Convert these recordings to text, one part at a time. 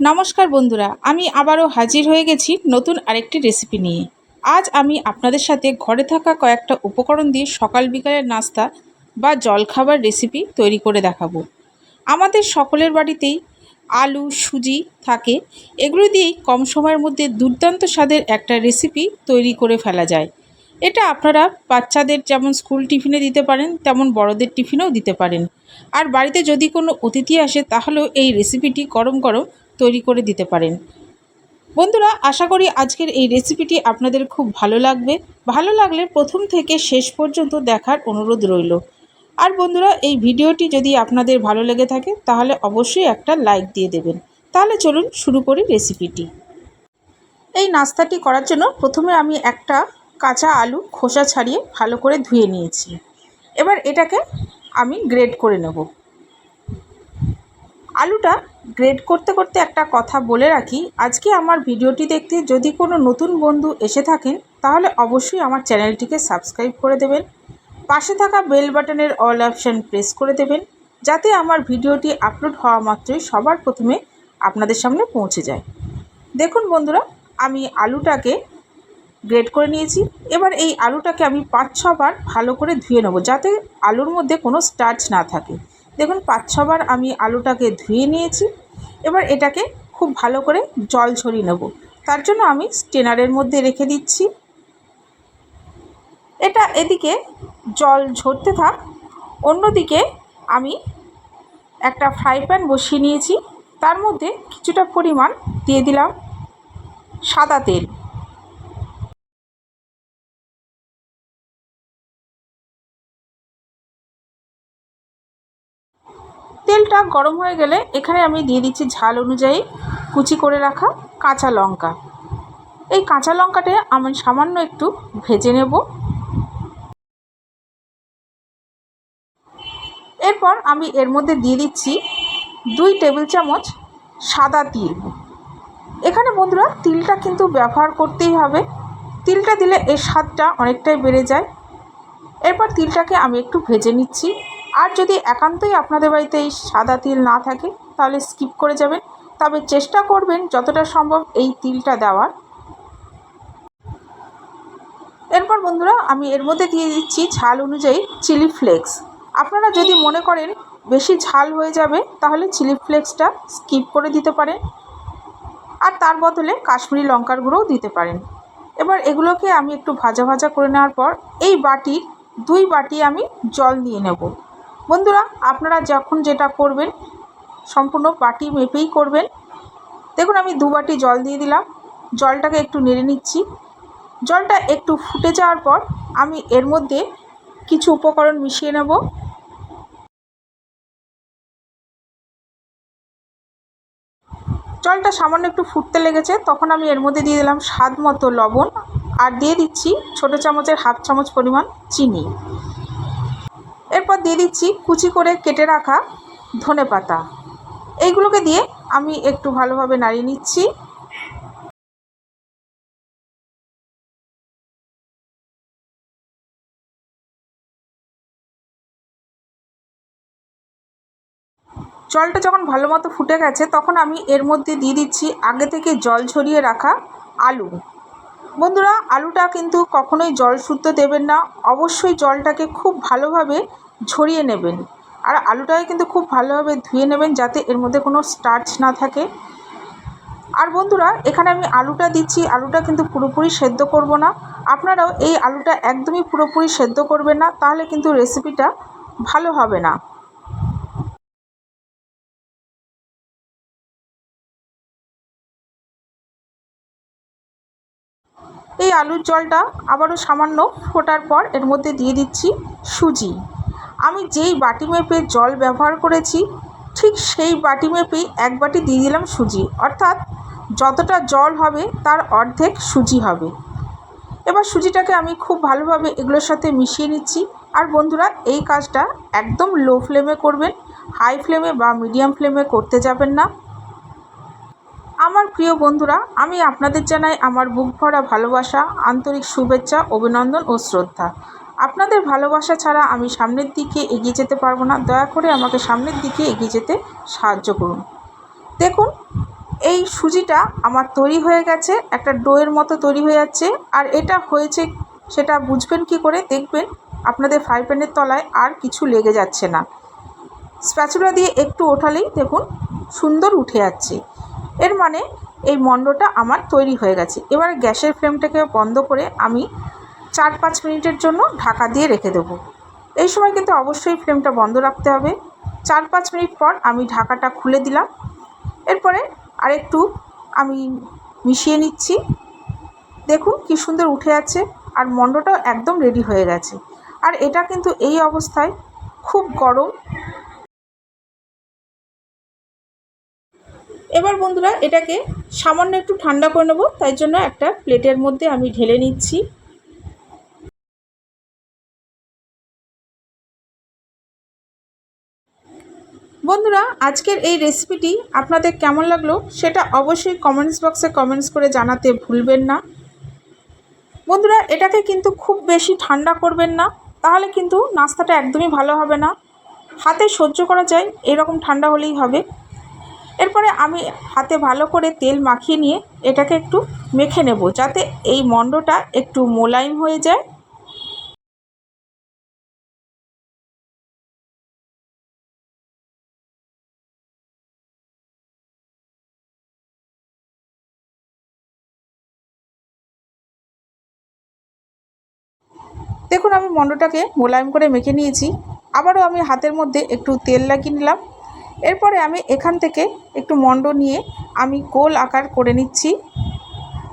নমস্কার বন্ধুরা, আমি আবারও হাজির হয়ে গেছি নতুন আরেকটি রেসিপি নিয়ে। আজ আমি আপনাদের সাথে ঘরে থাকা কয়েকটা উপকরণ দিয়ে সকাল বিকালের নাস্তা বা জলখাবার রেসিপি তৈরি করে দেখাবো। আমাদের সকলের বাড়িতেই আলু, সুজি থাকে। এগুলো দিয়েই কম সময়ের মধ্যে দুর্দান্ত স্বাদের একটা রেসিপি তৈরি করে ফেলা যায়। এটা আপনারা বাচ্চাদের যেমন স্কুল টিফিনে দিতে পারেন, তেমন বড়দের টিফিনেও দিতে পারেন। আর বাড়িতে যদি কোনো অতিথি আসে, তাহলেও এই রেসিপিটি গরম গরম তৈরি করে দিতে পারেন। বন্ধুরা, আশা করি আজকের এই রেসিপিটি আপনাদের খুব ভালো লাগবে। ভালো লাগলে প্রথম থেকে শেষ পর্যন্ত দেখার অনুরোধ রইল। আর বন্ধুরা, এই ভিডিওটি যদি আপনাদের ভালো লেগে থাকে, তাহলে অবশ্যই একটা লাইক দিয়ে দেবেন। তাহলে চলুন শুরু করি রেসিপিটি এই নাস্তাটি করার জন্য প্রথমে আমি একটা কাঁচা আলু খোসা ছাড়িয়ে ভালো করে ধুয়ে নিয়েছি। এবার এটাকে আমি গ্রেড করে নেব। আলুটা গ্রেড করতে করতে একটা কথা বলে রাখি। আজকে আমার ভিডিওটি দেখতে যদি কোনো নতুন বন্ধু এসে থাকেন, তাহলে অবশ্যই আমার চ্যানেলটিকে সাবস্ক্রাইব করে দেবেন। পাশে থাকা বেল বাটনের অল অপশান প্রেস করে দেবেন, যাতে আমার ভিডিওটি আপলোড হওয়া মাত্রই সবার প্রথমে আপনাদের সামনে পৌঁছে যায়। দেখুন বন্ধুরা, আমি আলুটাকে গ্রেড করে নিয়েছি। এবার এই আলুটাকে আমি পাঁচ ছবার ভালো করে ধুয়ে নেব, যাতে আলুর মধ্যে কোনো স্টার্চ না থাকে। দেখুন, পাঁচ ছবার আমি আলুটাকে ধুয়ে নিয়েছি। এবার এটাকে খুব ভালো করে জল ছড়িয়ে নেব। তার জন্য আমি স্টেনারের মধ্যে রেখে দিচ্ছি। এটা এদিকে জল ঝরতে থাক। অন্যদিকে আমি একটা ফ্রাই প্যান বসিয়ে নিয়েছি। তার মধ্যে কিছুটা পরিমাণ দিয়ে দিলাম সাদা তেল। তেলটা গরম হয়ে গেলে এখানে আমি দিয়ে দিচ্ছি ঝাল অনুযায়ী কুচি করে রাখা কাঁচা লঙ্কা। এই কাঁচা লঙ্কাটা আমি সামান্য একটু ভেজে নেব। এরপর আমি এর মধ্যে দিয়ে দিচ্ছি দুই টেবিল চামচ সাদা তিল। এখানে বন্ধুরা তিলটা কিন্তু ব্যবহার করতেই হবে। তিলটা দিলে এর স্বাদটা অনেকটাই বেড়ে যায়। এরপর তিলটাকে আমি একটু ভেজে নিচ্ছি। আর যদি একান্তই আপনাদের বাড়িতে এই সাদা তিল না থাকে, তাহলে স্কিপ করে যাবেন। তবে চেষ্টা করবেন যতটা সম্ভব এই তিলটা দেওয়ার। এরপর বন্ধুরা, আমি এর মধ্যে দিয়ে দিচ্ছি ঝাল অনুযায়ী চিলি ফ্লেক্স। আপনারা যদি মনে করেন বেশি ঝাল হয়ে যাবে, তাহলে চিলি ফ্লেক্সটা স্কিপ করে দিতে পারেন। আর তার বদলে কাশ্মীরি লঙ্কার গুঁড়োও দিতে পারেন। এবার এগুলোকে আমি একটু ভাজা ভাজা করে নেওয়ার পর, এই বাটির দুই বাটি আমি জল নিয়ে নেব। বন্ধুরা, আপনারা যখন যেটা করবেন, সম্পূর্ণ বাটি মেপেই করবেন। দেখুন, আমি দু বাটি জল দিয়ে দিলাম। জলটাকে একটু নেড়ে নিচ্ছি। জলটা একটু ফুটে যাওয়ার পর আমি এর মধ্যে কিছু উপকরণ মিশিয়ে নেব। জলটা সামান্য একটু ফুটতে লেগেছে, তখন আমি এর মধ্যে দিয়ে দিলাম স্বাদ মতো লবণ। আর দিয়ে দিচ্ছি ছোটো চামচের হাফ চামচ পরিমাণ চিনি। এরপর দিয়ে দিচ্ছি কুচি করে কেটে রাখা ধনে পাতা। এইগুলোকে দিয়ে আমি একটু ভালোভাবে নাড়িয়ে নিচ্ছি। জলটা যখন ভালো মতো ফুটে গেছে, তখন আমি এর মধ্যে দিয়ে দিচ্ছি আগে থেকে জল ছড়িয়ে রাখা আলু। বন্ধুরা, আলুটা কিন্তু কখনোই জল শুদ্ধ দেবেন না। অবশ্যই জলটাকে খুব ভালোভাবে ঝরিয়ে নেবেন। আর আলুটাকে কিন্তু খুব ভালোভাবে ধুয়ে নেবেন যাতে এর মধ্যে কোনো স্টার্চ না থাকে। আর বন্ধুরা, এখানে আমি আলুটা দিচ্ছি। আলুটা কিন্তু পুরোপুরি সেদ্ধ করব না। আপনারাও এই আলুটা একদমই পুরোপুরি সেদ্ধ করবেন না, তাহলে কিন্তু রেসিপিটা ভালো হবে না। এই আলুর জলটা আবারও সামান্য ফোটার পর এর মধ্যে দিয়ে দিচ্ছি সুজি। আমি যেই বাটি মেপে জল ব্যবহার করেছি, ঠিক সেই বাটি মেপেই এক বাটি দিয়ে দিলাম সুজি। অর্থাৎ যতটা জল হবে, তার অর্ধেক সুজি হবে। এবার সুজিটাকে আমি খুব ভালোভাবে এগুলোর সাথে মিশিয়ে নিচ্ছি। আর বন্ধুরা, এই কাজটা একদম লো ফ্লেমে করবেন, হাই ফ্লেমে বা মিডিয়াম ফ্লেমে করতে যাবেন না। আমার প্রিয় বন্ধুরা, আমি আপনাদের জানাই আমার বুক ভরা ভালোবাসা, আন্তরিক শুভেচ্ছা, অভিনন্দন ও শ্রদ্ধা। আপনাদের ভালোবাসা ছাড়া আমি সামনের দিকে এগিয়ে যেতে পারব না। দয়া করে আমাকে সামনের দিকে এগিয়ে যেতে সাহায্য করুন। দেখুন, এই সুজিটা আমার তৈরি হয়ে গেছে, একটা ডোয়ের মতো তৈরি হয়ে যাচ্ছে। আর এটা হয়েছে, সেটা বুঝবেন কি করে? দেখবেন আপনাদের ফ্রাই প্যানের তলায় আর কিছু লেগে যাচ্ছে না। স্প্যাচুলা দিয়ে একটু ওঠালেই দেখুন সুন্দর উঠে যাচ্ছে। এর মানে এই মণ্ডটা আমার তৈরি হয়ে গেছে। এবার গ্যাসের ফ্লেমটাকে বন্ধ করে আমি চার পাঁচ মিনিটের জন্য ঢাকা দিয়ে রেখে দেবো। এই সময় কিন্তু অবশ্যই ফ্লেমটা বন্ধ রাখতে হবে। চার পাঁচ মিনিট পর আমি ঢাকাটা খুলে দিলাম। এরপরে আরেকটু আমি মিশিয়ে নিচ্ছি। দেখুন কি সুন্দর উঠে আছে আর মণ্ডটাও একদম রেডি হয়ে গেছে। আর এটা কিন্তু এই অবস্থায় খুব গরম। এবার বন্ধুরা এটাকে সামান্য একটু ঠান্ডা করে নেব, তাই জন্য একটা প্লেটের মধ্যে আমি ঢেলে নিচ্ছি। বন্ধুরা, আজকের এই রেসিপিটি আপনাদের কেমন লাগল সেটা অবশ্যই কমেন্টস বক্সে কমেন্টস করে জানাতে ভুলবেন না। বন্ধুরা, এটাকে কিন্তু খুব বেশি ঠান্ডা করবেন না, তাহলে কিন্তু নাস্তাটা একদমই ভালো হবে না। হাতে সহ্য করা যায়, এরকম ঠান্ডা হলেই হবে। এরপরে আমি হাতে ভালো করে তেল মাখিয়ে নিয়ে এটাকে একটু মেখে নেব, যাতে এই মণ্ডটা একটু মোলায়েম হয়ে যায়। দেখুন, আমি মণ্ডটাকে মোলায়েম করে মেখে নিয়েছি। আবারও আমি হাতের মধ্যে একটু তেল লাগিয়ে নিলাম। এরপরে আমি এখান থেকে একটু মণ্ড নিয়ে আমি গোল আকার করে নিচ্ছি।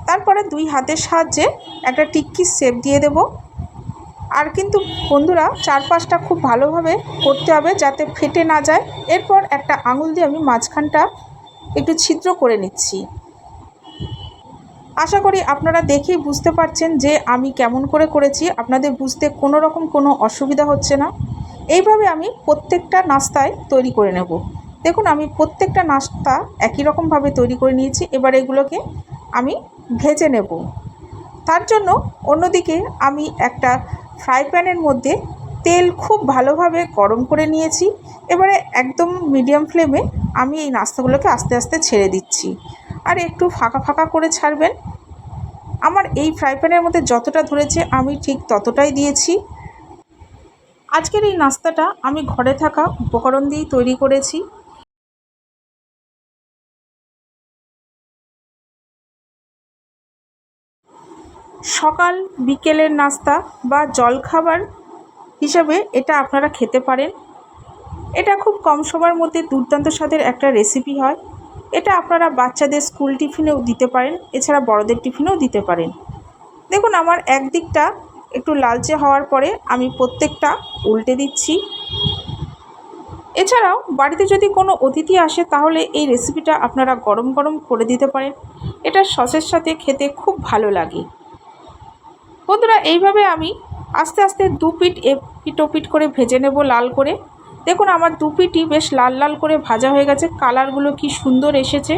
তারপরে দুই হাতের সাহায্যে একটা টিক্কির শেপ দিয়ে দেব। আর কিন্তু বন্ধুরা, চারপাশটা খুব ভালোভাবে করতে হবে যাতে ফেটে না যায়। এরপর একটা আঙুল দিয়ে আমি মাঝখানটা একটু ছিদ্র করে নিচ্ছি। আশা করি আপনারা দেখেই বুঝতে পারছেন যে আমি কেমন করে করেছি। আপনাদের বুঝতে কোনো রকম কোনো অসুবিধা হচ্ছে না। এইভাবে আমি প্রত্যেকটা নাস্তায় তৈরি করে নেব। দেখুন, আমি প্রত্যেকটা নাস্তা একই রকমভাবে তৈরি করে নিয়েছি। এবার এগুলোকে আমি ভেজে নেব। তার জন্য অন্যদিকে আমি একটা ফ্রাই প্যানের মধ্যে তেল খুব ভালোভাবে গরম করে নিয়েছি। এবারে একদম মিডিয়াম ফ্লেমে আমি এই নাস্তাগুলোকে আস্তে আস্তে ছেড়ে দিচ্ছি। আর একটু ফাঁকা ফাঁকা করে ছাড়বেন। আমার এই ফ্রাই প্যানের মধ্যে যতটা ধরেছে আমি ঠিক ততটাই দিয়েছি। আজকের এই নাস্তাটা আমি ঘরে থাকা উপকরণ দিয়েই তৈরি করেছি। সকাল, বিকেলের নাস্তা বা জলখাবার হিসাবে এটা আপনারা খেতে পারেন। এটা খুব কম সময়ের মধ্যে দুর্দান্ত স্বাদের একটা রেসিপি হয়। এটা আপনারা বাচ্চাদের স্কুল টিফিনেও দিতে পারেন, এছাড়া বড়দের টিফিনেও দিতে পারেন। দেখুন, আমার একদিকটা একটু লালচে হওয়ার পরে আমি প্রত্যেকটা উল্টে দিচ্ছি। এছাড়াও বাড়িতে যদি কোনো অতিথি আসে, তাহলে এই রেসিপিটা আপনারা গরম গরম করে দিতে পারেন। এটা সসের সাথে খেতে খুব ভালো লাগে। বন্ধুরা, এইভাবে আমি আস্তে আস্তে দু পিঠ এপিট পিট করে ভেজে নেব লাল করে। দেখুন, আমার দু পিঠই বেশ লাল লাল করে ভাজা হয়ে গেছে। কালারগুলো কি সুন্দর এসেছে।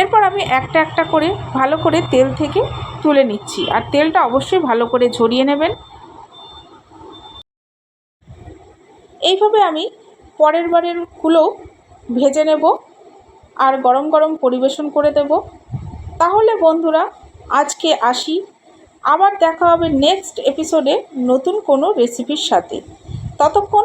এরপর আমি একটা একটা করে ভালো করে তেল থেকে তুলে নিচ্ছি। আর তেলটা অবশ্যই ভালো করে ঝরিয়ে নেবেন। এইভাবে আমি পরের বারেরগুলো ভেজে নেব আর গরম গরম পরিবেশন করে দেব। তাহলে বন্ধুরা, আজকে আসি। আবার দেখা হবে নেক্সট এপিসোডে নতুন কোনো রেসিপির সাথে। ততক্ষণ